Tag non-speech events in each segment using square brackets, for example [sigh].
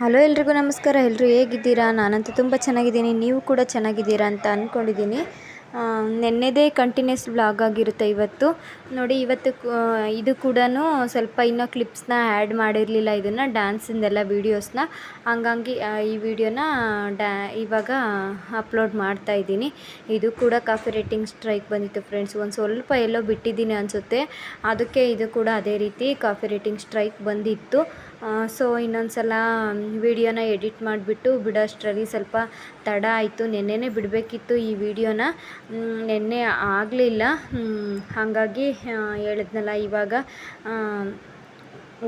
Hello ಎಲ್ರಿಗೂ ನಮಸ್ಕಾರ. ಎಲ್ಲರೂ ಹೇಗಿದ್ದೀರಾ? ನಾನಂತೂ ತುಂಬ ಚೆನ್ನಾಗಿದ್ದೀನಿ. ನೀವು ಕೂಡ ಚೆನ್ನಾಗಿದ್ದೀರಾ ಅಂತ ಅಂದ್ಕೊಂಡಿದ್ದೀನಿ ನೆನ್ನೆದೇ ಕಂಟಿನ್ಯೂಸ್ ವ್ಲಾಗ್ ಆಗಿರುತ್ತೆ ಇವತ್ತು. ನೋಡಿ, ಇವತ್ತು ಇದು ಕೂಡ ಸ್ವಲ್ಪ ಇನ್ನೂ ಕ್ಲಿಪ್ಸ್ನ ಆ್ಯಡ್ ಮಾಡಿರಲಿಲ್ಲ ಇದನ್ನು, ಡ್ಯಾನ್ಸಿಂದೆಲ್ಲ ವೀಡಿಯೋಸ್ನ. ಹಂಗಾಗಿ ಈ ವಿಡಿಯೋನ ಡ್ಯಾ, ಇವಾಗ ಅಪ್ಲೋಡ್ ಮಾಡ್ತಾ ಇದ್ದೀನಿ. ಇದು ಕೂಡ ಕಾಫಿ ರೇಟಿಂಗ್ ಸ್ಟ್ರೈಕ್ ಬಂದಿತ್ತು ಫ್ರೆಂಡ್ಸ್. ಒಂದು ಸ್ವಲ್ಪ ಎಲ್ಲೋ ಬಿಟ್ಟಿದ್ದೀನಿ ಅನಿಸುತ್ತೆ. ಅದಕ್ಕೆ ಇದು ಕೂಡ ಅದೇ ರೀತಿ ಕಾಫಿ ರೇಟಿಂಗ್ ಸ್ಟ್ರೈಕ್ ಬಂದಿತ್ತು. ಸೊ ಇನ್ನೊಂದು ಸಲ ವಿಡಿಯೋನ ಎಡಿಟ್ ಮಾಡಿಬಿಟ್ಟು ಬಿಡೋಷ್ಟರಲ್ಲಿ ಸ್ವಲ್ಪ ತಡ ಆಯಿತು. ನೆನ್ನೆನೇ ಬಿಡಬೇಕಿತ್ತು ಈ ವಿಡಿಯೋನ. ನೆನ್ನೆ ಆಗಲಿಲ್ಲ. ಹಾಗಾಗಿ ಹೇಳಿದ್ನಲ್ಲ ಇವಾಗ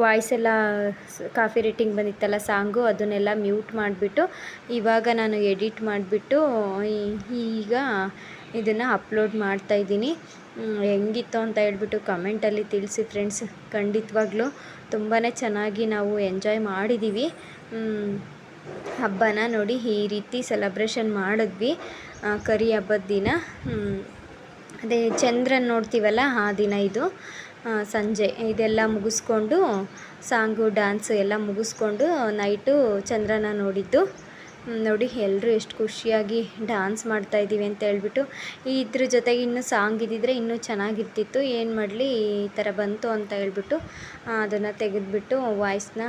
ವಾಯ್ಸ್ ಎಲ್ಲ ಕಾಫಿ ರೇಟಿಂಗ್ ಬಂದಿತ್ತಲ್ಲ ಸಾಂಗು, ಅದನ್ನೆಲ್ಲ ಮ್ಯೂಟ್ ಮಾಡಿಬಿಟ್ಟು ಇವಾಗ ನಾನು ಎಡಿಟ್ ಮಾಡಿಬಿಟ್ಟು ಈಗ ಇದನ್ನು ಅಪ್ಲೋಡ್ ಮಾಡ್ತಾ ಇದ್ದೀನಿ. ಹೆಂಗಿತ್ತು ಅಂತ ಹೇಳ್ಬಿಟ್ಟು ಕಮೆಂಟಲ್ಲಿ ತಿಳಿಸಿ ಫ್ರೆಂಡ್ಸ್ ಖಂಡಿತವಾಗ್ಲೂ ತುಂಬಾ ಚೆನ್ನಾಗಿ ನಾವು ಎಂಜಾಯ್ ಮಾಡಿದ್ದೀವಿ ಹಬ್ಬನ ನೋಡಿ ಈ ರೀತಿ ಸೆಲೆಬ್ರೇಷನ್ ಮಾಡಿದ್ವಿ ಕರಿ ಹಬ್ಬದ ದಿನ. ಅದೇ ಚಂದ್ರನ್ ನೋಡ್ತೀವಲ್ಲ ಆ ದಿನ ಇದು. ಸಂಜೆ ಇದೆಲ್ಲ ಮುಗಿಸ್ಕೊಂಡು, ಸಾಂಗು ಡ್ಯಾನ್ಸು ಎಲ್ಲ ಮುಗಿಸ್ಕೊಂಡು ನೈಟು ಚಂದ್ರನ ನೋಡಿದ್ದು. ನೋಡಿ ಎಲ್ಲರೂ ಎಷ್ಟು ಖುಷಿಯಾಗಿ ಡ್ಯಾನ್ಸ್ ಮಾಡ್ತಾ ಇದ್ದೀವಿ ಅಂತ ಹೇಳ್ಬಿಟ್ಟು ಇದ್ರ ಜೊತೆಗೆ ಇನ್ನೂ ಸಾಂಗ್ ಇದ್ದಿದ್ರೆ ಇನ್ನೂ ಚೆನ್ನಾಗಿರ್ತಿತ್ತು. ಏನು ಮಾಡಲಿ, ಈ ಥರ ಬಂತು ಅಂತ ಹೇಳ್ಬಿಟ್ಟು ಅದನ್ನು ತೆಗೆದುಬಿಟ್ಟು ವಾಯ್ಸ್ನ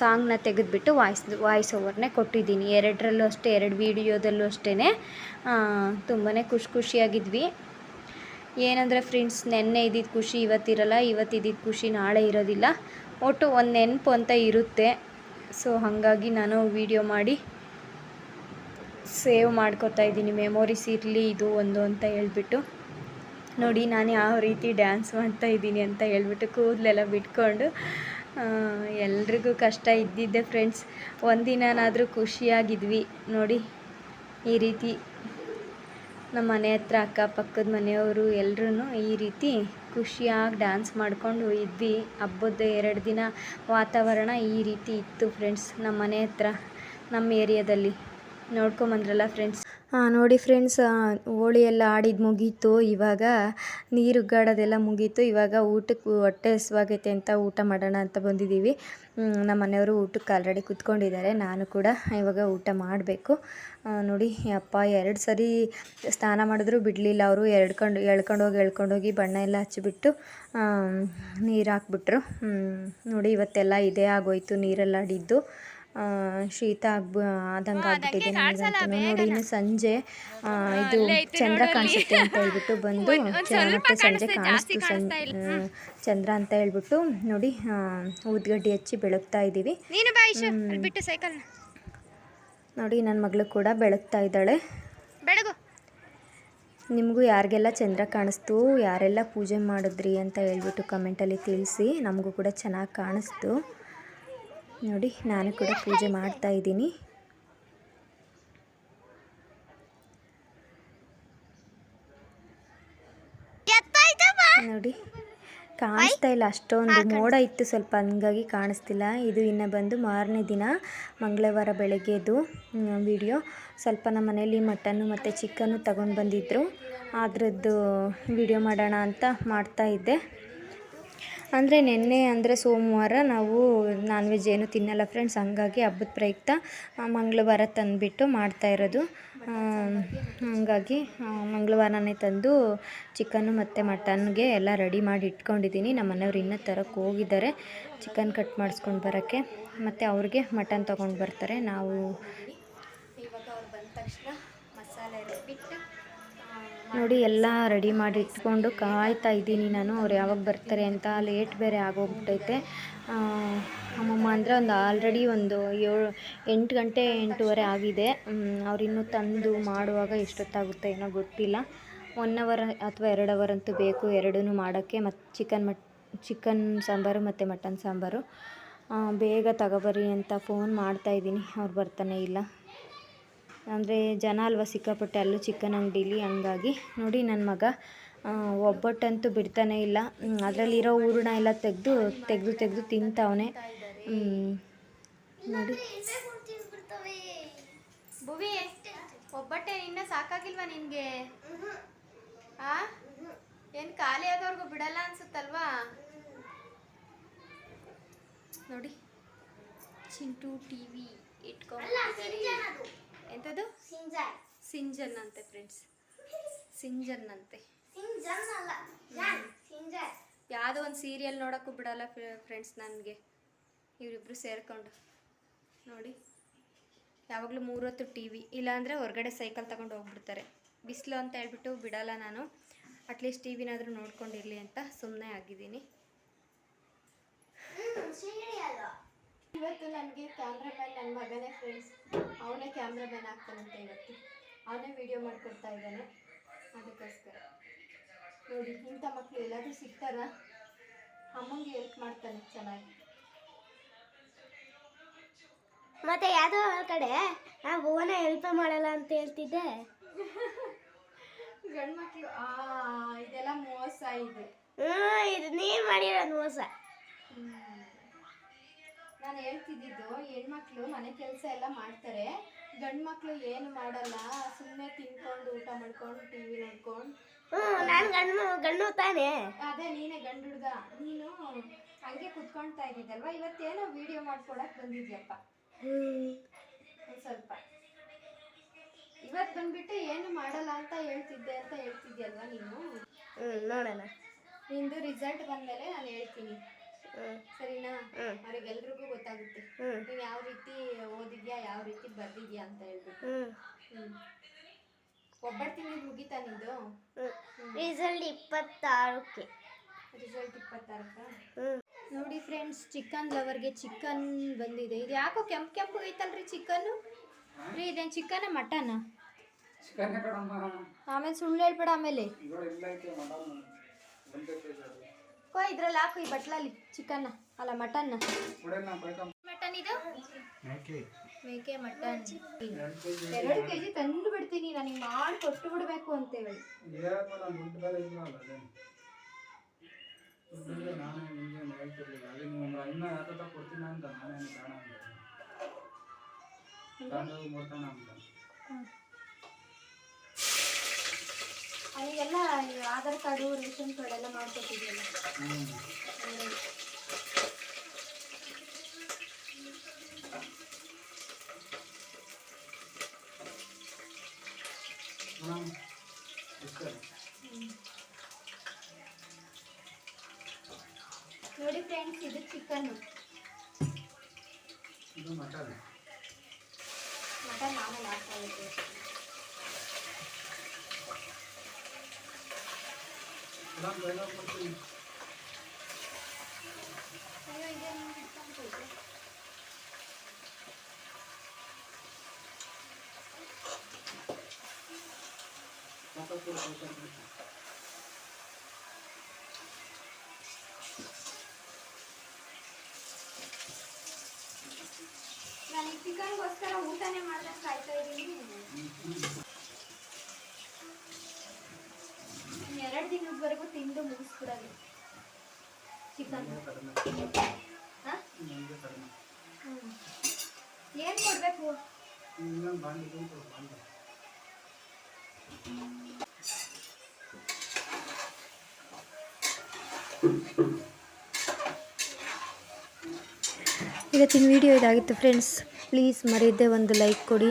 ಸಾಂಗ್ನ ತೆಗೆದುಬಿಟ್ಟು ವಾಯ್ಸ್ ವಾಯ್ಸ್ ಓವರ್ನೇ ಕೊಟ್ಟಿದ್ದೀನಿ. ಎರಡರಲ್ಲೂ ಅಷ್ಟೇ, ಎರಡು ವೀಡಿಯೋದಲ್ಲೂ ಅಷ್ಟೇ ತುಂಬಾ ಖುಷಿ ಖುಷಿಯಾಗಿದ್ವಿ. ಏನಂದರೆ ಫ್ರೆಂಡ್ಸ್ ನೆನ್ನೆ ಇದ್ದಿದ್ದು ಖುಷಿ ಇವತ್ತಿರಲ್ಲ ಇವತ್ತಿದ್ದಿದ್ದು ಖುಷಿ ನಾಳೆ ಇರೋದಿಲ್ಲ. ಒಟ್ಟು ಒಂದು ನೆನಪು ಅಂತ ಇರುತ್ತೆ. ಸೊ ಹಾಗಾಗಿ ನಾನು ವೀಡಿಯೋ ಮಾಡಿ ಸೇವ್ ಮಾಡ್ಕೊತಾ ಇದ್ದೀನಿ. ಮೆಮೊರೀಸ್ ಇರಲಿ, ಇದು ಒಂದು ಅಂತ ಹೇಳ್ಬಿಟ್ಟು. ನೋಡಿ, ನಾನು ಯಾವ ರೀತಿ ಡ್ಯಾನ್ಸ್ ಮಾಡ್ತಾ ಇದ್ದೀನಿ ಅಂತ ಹೇಳ್ಬಿಟ್ಟು ಕೂದಲೆಲ್ಲ ಬಿಟ್ಕೊಂಡು ಎಲ್ರಿಗೂ ಕಷ್ಟ ಇದ್ದಿದ್ದೆ ಫ್ರೆಂಡ್ಸ್ ಒಂದಿನಾದರೂ ಖುಷಿಯಾಗಿದ್ವಿ. ನೋಡಿ, ಈ ರೀತಿ ನಮ್ಮ ಮನೆ ಹತ್ರ ಅಕ್ಕಪಕ್ಕದ ಮನೆಯವರು ಎಲ್ಲರೂ ಈ ರೀತಿ ಖುಷಿಯಾಗಿ ಡ್ಯಾನ್ಸ್ ಮಾಡಿಕೊಂಡು ಇದ್ವಿ. ಹಬ್ಬದ ಎರಡು ದಿನ ವಾತಾವರಣ ಈ ರೀತಿ ಇತ್ತು ಫ್ರೆಂಡ್ಸ್ ನಮ್ಮ ಮನೆ ಹತ್ರ, ನಮ್ಮ ಏರಿಯಾದಲ್ಲಿ ನೋಡ್ಕೊಂಬಂದ್ರಲ್ಲ ಫ್ರೆಂಡ್ಸ್ ನೋಡಿ ಫ್ರೆಂಡ್ಸ್ ಹೋಳಿ ಎಲ್ಲ ಆಡಿದ್ದು ಮುಗೀತು. ಇವಾಗ ನೀರು ಉಗ್ಗಾಡೋದೆಲ್ಲ ಮುಗೀತು. ಇವಾಗ ಊಟಕ್ಕೆ ಹೊಟ್ಟೆ ಹಸುವಾಗೈತೆ ಅಂತ ಊಟ ಮಾಡೋಣ ಅಂತ ಬಂದಿದ್ದೀವಿ. ನಮ್ಮ ಮನೆಯವರು ಊಟಕ್ಕೆ ಆಲ್ರೆಡಿ ಕುತ್ಕೊಂಡಿದ್ದಾರೆ. ನಾನು ಕೂಡ ಇವಾಗ ಊಟ ಮಾಡಬೇಕು. ನೋಡಿ, ಅಪ್ಪ ಎರಡು ಸರಿ ಸ್ನಾನ ಮಾಡಿದ್ರು, ಬಿಡಲಿಲ್ಲ ಅವರು. ಎಳ್ಕೊಂಡು ಎಳ್ಕೊಂಡೋಗಿ ಎಳ್ಕೊಂಡೋಗಿ ಬಣ್ಣ ಎಲ್ಲ ಹಚ್ಚಿಬಿಟ್ಟು ನೀರು ಹಾಕ್ಬಿಟ್ರು. ನೋಡಿ ಇವತ್ತೆಲ್ಲ ಇದೇ ಆಗೋಯ್ತು, ನೀರೆಲ್ಲ ಆಡಿದ್ದು. ಶೀತ ಆಗ್ಬ ಆದಂಗೆ ಆಗ್ಬಿಟ್ಟಿದೆ ನನಗಂತೂ ನೋಡಿ ಇನ್ನು ಸಂಜೆ ಇದು ಚಂದ್ರ ಕಾಣಿಸುತ್ತೆ ಅಂತ ಹೇಳ್ಬಿಟ್ಟು [laughs] ಬಂದು ಮತ್ತೆ ಸಂಜೆ ಕಾಣಿಸ್ತು ಸಂ ಚಂದ್ರ ಅಂತ ಹೇಳ್ಬಿಟ್ಟು ನೋಡಿ ಉದ್ಗಡ್ಡಿ ಊದ್ಗಡ್ಡಿ ಹಚ್ಚಿ ಬೆಳಗ್ತಾ ಇದ್ದೀವಿ. ನೋಡಿ ನನ್ನ ಮಗಳು ಕೂಡ ಬೆಳಗ್ತಾ ಇದ್ದಾಳೆ. ನಿಮಗೂ ಯಾರಿಗೆಲ್ಲ ಚಂದ್ರ ಕಾಣಿಸ್ತು ಯಾರೆಲ್ಲ ಪೂಜೆ ಮಾಡಿದ್ರಿ ಅಂತ ಹೇಳ್ಬಿಟ್ಟು ಕಮೆಂಟಲ್ಲಿ ತಿಳಿಸಿ ನಮಗೂ ಕೂಡ ಚೆನ್ನಾಗಿ ಕಾಣಿಸ್ತು. ನೋಡಿ, ನಾನು ಕೂಡ ಪೂಜೆ ಮಾಡ್ತಾ ಇದ್ದೀನಿ. ನೋಡಿ, ಕಾಣಿಸ್ತಾ ಇಲ್ಲ, ಅಷ್ಟೊಂದು ಮೋಡ ಇತ್ತು ಸ್ವಲ್ಪ, ಹಂಗಾಗಿ ಕಾಣಿಸ್ತಿಲ್ಲ. ಇದು ಇನ್ನು ಬಂದು ಮಾರನೇ ದಿನ, ಮಂಗಳವಾರ ಬೆಳಗ್ಗೆದು ವಿಡಿಯೋ ಸ್ವಲ್ಪ ನಮ್ಮ ಮನೇಲಿ ಮಟನ್ನು ಮತ್ತು ಚಿಕನ್ನು ತಗೊಂಡು ಬಂದಿದ್ದರು ಅದರದ್ದು ವಿಡಿಯೋ ಮಾಡೋಣ ಅಂತ ಮಾಡ್ತಾ ಇದ್ದೆ. ಅಂದರೆ ನಿನ್ನೆ ಅಂದರೆ ಸೋಮವಾರ ನಾವು ನಾನ್ ವೆಜ್ ಏನು ತಿನ್ನಲ್ಲ ಫ್ರೆಂಡ್ಸ್ ಹಂಗಾಗಿ ಹಬ್ಬದ ಪ್ರಯುಕ್ತ ಮಂಗಳವಾರ ತಂದುಬಿಟ್ಟು ಮಾಡ್ತಾ ಇರೋದು. ಹಾಗಾಗಿ ಮಂಗಳವಾರನೇ ತಂದು ಚಿಕನ್ನು ಮತ್ತು ಮಟನ್ಗೆ ಎಲ್ಲ ರೆಡಿ ಮಾಡಿ ಇಟ್ಕೊಂಡಿದ್ದೀನಿ. ನಮ್ಮ ಮನೆಯವ್ರು ಇನ್ನೂ ತರಕ್ಕೆ ಹೋಗಿದ್ದಾರೆ. ಚಿಕನ್ ಕಟ್ ಮಾಡಿಸ್ಕೊಂಡು ಬರೋಕ್ಕೆ. ಮತ್ತು ಅವ್ರಿಗೆ ಮಟನ್ ತೊಗೊಂಡು ಬರ್ತಾರೆ. ನಾವು ಇವಾಗ ಅವ್ರು ಬಂದ ತಕ್ಷಣ ಮಸಾಲೆ ರುಬ್ಬಿಟ್ಟು ನೋಡಿ, ಎಲ್ಲ ರೆಡಿ ಮಾಡಿ ಇಟ್ಕೊಂಡು ಕಾಯ್ತಾ ಇದ್ದೀನಿ ನಾನು. ಅವ್ರು ಯಾವಾಗ ಬರ್ತಾರೆ ಅಂತ ಲೇಟ್ ಬೇರೆ ಆಗೋಗ್ಬಿಟ್ಟೈತೆ. ಅಮ್ಮಮ್ಮ ಅಂದರೆ ಒಂದು ಆಲ್ರೆಡಿ ಒಂದು ಏಳು, ಎಂಟು ಗಂಟೆ ಎಂಟೂವರೆ ಆಗಿದೆ. ಅವರಿನ್ನೂ ತಂದು ಮಾಡುವಾಗ ಎಷ್ಟೊತ್ತಾಗುತ್ತೆ ಏನೋ ಗೊತ್ತಿಲ್ಲ. ಒನ್ ಅವರ್ ಅಥವಾ ಎರಡು ಅವರ್ ಅಂತೂ ಬೇಕು ಎರಡೂ ಮಾಡೋಕ್ಕೆ. ಮತ್ತು ಚಿಕನ್ ಮಟ್ ಚಿಕನ್ ಸಾಂಬಾರು ಮತ್ತು ಮಟನ್ ಸಾಂಬಾರು. ಬೇಗ ತಗೊಬರ್ರಿ ಅಂತ ಫೋನ್ ಮಾಡ್ತಾಯಿದ್ದೀನಿ ಅವ್ರು ಬರ್ತಾನೆ ಇಲ್ಲ. ಅಂದರೆ ಜನ ಅಲ್ವಾ ಸಿಕ್ಕಾಪಟ್ಟೆ ಅಲ್ಲೂ ಚಿಕನ್ ಅಂಗಡೀಲಿ, ಹಂಗಾಗಿ ನೋಡಿ ನನ್ನ ಮಗ. ಒಬ್ಬಟ್ಟಂತೂ ಬಿಡ್ತಾನೇ ಇಲ್ಲ. ಅದರಲ್ಲಿರೋ ಹೂರಣ ಎಲ್ಲ ತೆಗೆದು ತೆಗೆದು ತೆಗೆದು ತಿಂತಾವನೆ. ನೋಡಿ. ಭುವಿ, ಒಬ್ಬಟ್ಟೆ ಇನ್ನ ಸಾಕಾಗಿಲ್ವಾ ನಿನ್ಗೆ? ಆ? ಏನ್ ಖಾಲಿ ಆಗೋರ್ಗು ಬಿಡಲ್ಲ ಅನ್ಸುತ್ತಲ್ವಾ? ನೋಡಿ, ಚಿಂಟು ಟಿವಿ ಇಟ್ಕೊಂಡು ಎಂಥದ್ದು ಸಿಂಜನ್. ಅಂತೆ ಫ್ರೆಂಡ್ಸ್ ಸಿಂಜನ್ ಅಂತೆ. ಯಾವುದೋ ಒಂದು ಸೀರಿಯಲ್ ನೋಡೋಕ್ಕೂ ಬಿಡಲ್ಲ ಫ್ರೆಂಡ್ಸ್ ನನಗೆ. ಇವರಿಬ್ರು ಸೇರಿಕೊಂಡು. ನೋಡಿ. ಯಾವಾಗಲೂ ಮೂರೊತ್ತು ಟಿ ವಿ ಇಲ್ಲಾಂದರೆ ಹೊರಗಡೆ ಸೈಕಲ್ ತಗೊಂಡು ಹೋಗ್ಬಿಡ್ತಾರೆ. ಬಿಸಿಲು ಅಂತ ಹೇಳ್ಬಿಟ್ಟು ಬಿಡಲ್ಲ ನಾನು. ಅಟ್ಲೀಸ್ಟ್ ಟಿ ವಿನಾದರೂ ನೋಡ್ಕೊಂಡಿರಲಿ ಅಂತ ಸುಮ್ಮನೆ ಆಗಿದ್ದೀನಿ. ಇವತ್ತು ನನಗೆ ಕ್ಯಾಮ್ರಾಮ್ಯಾನ್ ನನ್ನ ಮಗನೇ ಫ್ರೆಂಡ್ಸ್ ಅವನೇ ಕ್ಯಾಮ್ರಾಮ್ಯಾನ್ ಆಗ್ತಾನಂತೆ ಇವತ್ತು ಅವನೇ ವಿಡಿಯೋ ಮಾಡ್ಕೊಡ್ತಾ ಇದ್ದಾನೆ. ಅದಕ್ಕೋಸ್ಕರ. ನೋಡಿ ಇಂಥ ಮಕ್ಕಳು ಎಲ್ಲಾದರೂ ಸಿಗ್ತಾರ? ಅಮ್ಮಂಗೆ ಹೆಲ್ಪ್ ಮಾಡ್ತಾನೆ ಚೆನ್ನಾಗಿ. ಮತ್ತೆ ಯಾವುದೋ ಆ ಕಡೆ ಆ ಹೂವನ ಹೆಲ್ಪ್ ಮಾಡಲ್ಲ ಅಂತ ಹೇಳ್ತಿದ್ದೆ. [laughs] ಗಂಡು ಮಕ್ಕಳು ಆ ಇದೆಲ್ಲ ಮೋಸ ಇದೆ. ಹ್ಞೂ ಇದು ನೀನು ಮಾಡಿರೋದು ಮೋಸ. ನಾನು ಹೇಳ್ತಿದ್ದಿದ್ದು ಹೆಣ್ಮಕ್ಳು ಮನೆ ಕೆಲಸ ಎಲ್ಲ ಮಾಡ್ತಾರೆ. ಗಂಡು ಮಕ್ಕಳು ಏನು ಮಾಡಲ್ಲ ಸುಮ್ಮನೆ ತಿನ್ಕೊಂಡು ಊಟ ಮಾಡ್ಕೊಂಡು ಟಿ ವಿ ನೋಡ್ಕೊಂಡು ನಾನ್ ಗಂಡು ಗಂಡು ತಾನೇ. ಅದೇ ನೀನೇ ಗಂಡು ಹುಡುಗ. ನೀನು ಹಂಗೆ ಕುತ್ಕೊಳ್ತಾ ಇದ್ದಿದ್ದಲ್ವಾ? ಇವತ್ತೇನೋ ವಿಡಿಯೋ ಮಾಡ್ಕೊಡಕ್ ಬಂದಿದ್ಯಪ್ಪ. ಸ್ವಲ್ಪ. ಇವತ್ತು ಬಂದ್ಬಿಟ್ಟು ಏನು ಮಾಡಲ್ಲ ಅಂತ ಹೇಳ್ತಿದ್ದೆ ಅಂತ ಹೇಳ್ತಿದ್ಯಲ್ವಾ ನೀನು? ನೋಡೋಣ. ನಿಂದು ರಿಸಲ್ಟ್ ಬಂದಮೇಲೆ ನಾನು ಹೇಳ್ತೀನಿ. ಸರಿನಾ? ಅವ್ರಿಗೆಲ್ರು ಅವ್ರಿಗೆಲ್ರಿಗೂ ಗೊತ್ತಾಗುತ್ತೆ ಹ್ಮ್ ನೀನು ಯಾವ ರೀತಿ ಓದಿದ್ಯಾ ಯಾವ ರೀತಿ ಬರ್ದಿದ್ಯಾ ಅಂತ ಹೇಳ್ಬಿಟ್ಟು. ಹ್ಮ್. ಒಬ್ಬಟ್ಟು ತಿಂಗಳು ಮುಗೀತಾ ನಿಂದು? ಹ್ಮ್. ರಿಸಲ್ಟ್ ಇಪ್ಪತ್ತಾರಕ್ಕೆ. ರಿಸಲ್ಟ್ ಇಪ್ಪತ್ತಾರಕ್ಕ? ಹ್ಮ್. ನೋಡಿ ಫ್ರೆಂಡ್ಸ್ ಚಿಕನ್ ಲವರ್ಗೆ ಚಿಕನ್ ಬಂದಿದೆ. ಇದು ಯಾಕೋ ಕೆಂಪು ಕೆಂಪು ಐತಲ್ರಿ ಚಿಕನ್ನು ರೀ ಇದೇನು ಚಿಕನ ಮಟನ ಚಿಕನ್ ಆಮೇಲೆ ಸುಳ್ಳು ಹೇಳ್ಬೇಡ ಆಮೇಲೆ. ಮಟನ್ ಕೋ ಇದ್ರಲ್ಲಿ ಹಾಕು ಈ ಬಟ್ಲಲ್ಲಿ ಚಿಕನ್ನ ಅಲ್ಲ ಮಟನ್ನ ಕೊಡೆ ನಾ ಮಟನ್ ಇದು? ಮೇಕೆ ಮಟನ್. ಎರಡು ಕೆ ಜಿ ತಂದು ಬಿಡ್ತೀನಿ ನನಗೆ ಮಾಡಿ ಕೊಟ್ಟು ಬಿಡಬೇಕು ಅಂತೇಳಿ. ಏನಪ್ಪ ನಾನು ಕಾರ್ಡು ರೇಷನ್ ಇಲ್ಲ ಅಲ್ಲ ಅದೇನು ದುಡ್ಡಿಗೆ ನಾನೇ ನಿಂಗೆ ಹೇಳ್ತಿರ್ಲಿಲ್ಲ ಅದೇ ನೀವು ಒಂದು ಇನ್ನ ಯಾಕತ್ತ ಕೊಡ್ತೀನಿ ಅಂತ ನಾನೇನು ಬೇಡ ಅಂತ ತಗೊಂಡೋಗಿ ಮುಡ್ತಾನ ಅಂತ ಅವನಿಗೆಲ್ಲ ಆಧಾರ್ ಕಾರ್ಡು ರೇಷನ್ ಕಾರ್ಡ್ ಎಲ್ಲ ಮಾಡ್ಕೊಟ್ಟಿದ್ಯಲ್ಲ ಹ್ಞೂ ಮೇಡಮ್ ಇಷ್ಟೇ ನೋಡಿ ಫ್ರೆಂಡ್ಸ್ ಇದು ಚಿಕನ್ನು ಇದು ಮಟನ್. ಮಟನ್ ಆಮೇಲೆ ಹಾಕ್ತಾ ಇರ್ತೀವಿ ಮೇಡಮ್ ಕೊಯ್ದಾಗ ಕೊಡ್ತೀನಿ. ಅಯ್ಯೋ ಇದೇನು ಇಟ್ಕೊಂಡ್ಬಿಟ್ಟೆ? ಮತ್ತೆ ಕೊಡ್ತೀನಿ ನಾನು ಈ ಚಿಕನ್ಗೋಸ್ಕರ ಊಟನೇ ಮಾಡ್ದಂಗೆ ಕಾಯ್ತಾ ಇದ್ದೀನಿ ಎರಡು ದಿನದವರೆಗೂ ತಿಂದು ಮುಗಿಸ್ಬಿಡೋದು. ಚಿಕನ್. ಏನು ಕೊಡಬೇಕು? ಇವತ್ತಿನ ವಿಡಿಯೋ ಇದಾಗಿತ್ತು ಫ್ರೆಂಡ್ಸ್ ಪ್ಲೀಸ್ ಮರೆಯದೆ ಒಂದು ಲೈಕ್ ಕೊಡಿ,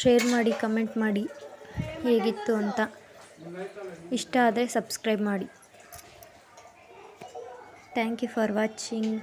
ಶೇರ್ ಮಾಡಿ, ಕಮೆಂಟ್ ಮಾಡಿ ಹೇಗಿತ್ತು ಅಂತ. ಇಷ್ಟ ಆದರೆ ಸಬ್ಸ್ಕ್ರೈಬ್ ಮಾಡಿ. Thank you for watching.